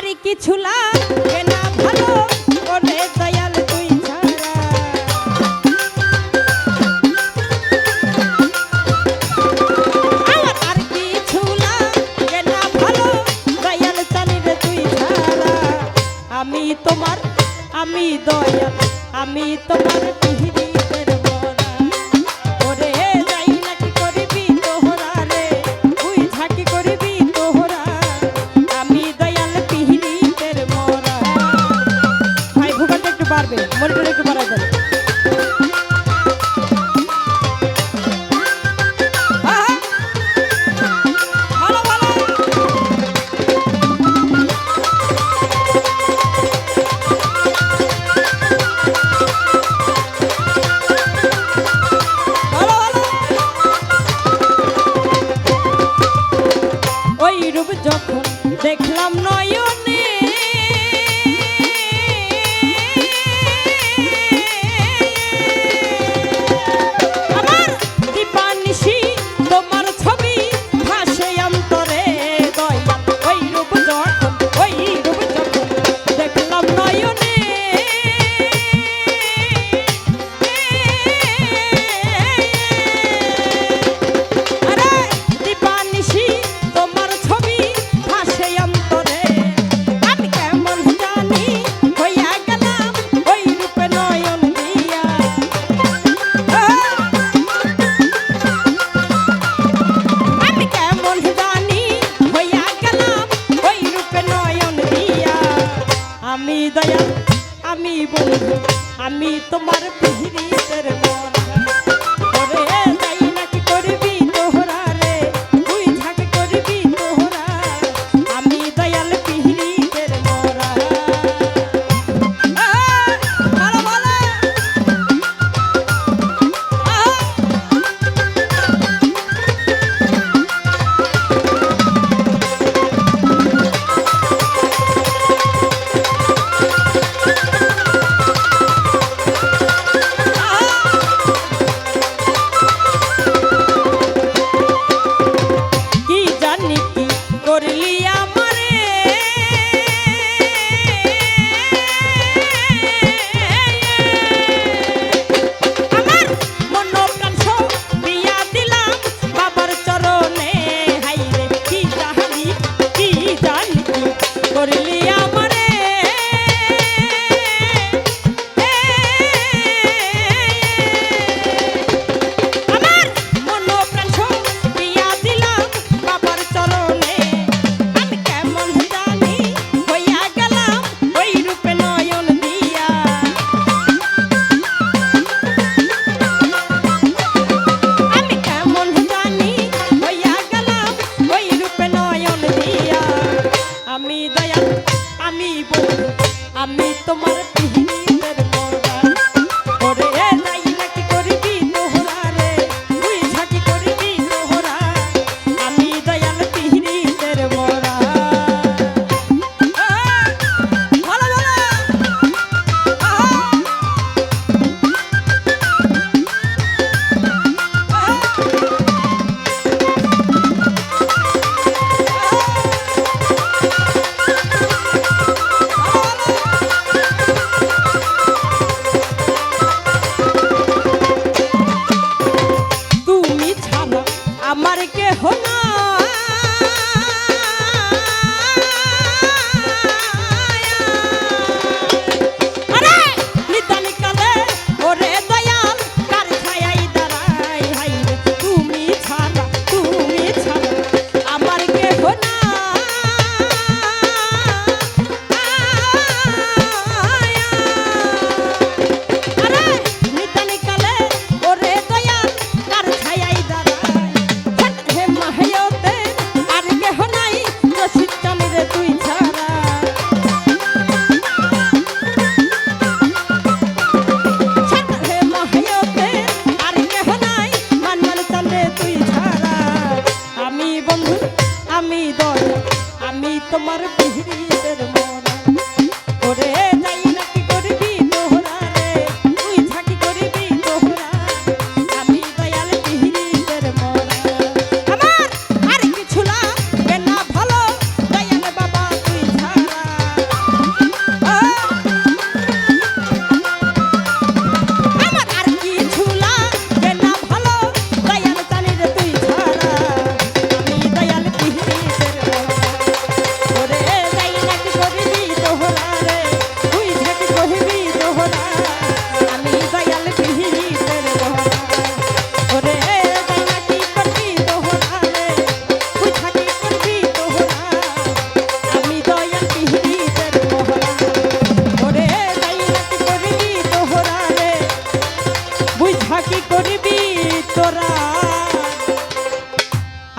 আর কিছু লাগে না ভালো বলে তাই বাড়বে মনিটর একটু বাড়াই দেন দেখলাম না দয়া আমি বন্ধু আমি তোমার পিহিরিতের আমি তোমার পিহিন শহীদের মন। করে যাই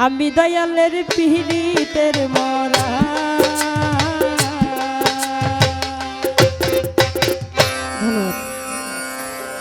আমি দয়ালের পিহিতের মা।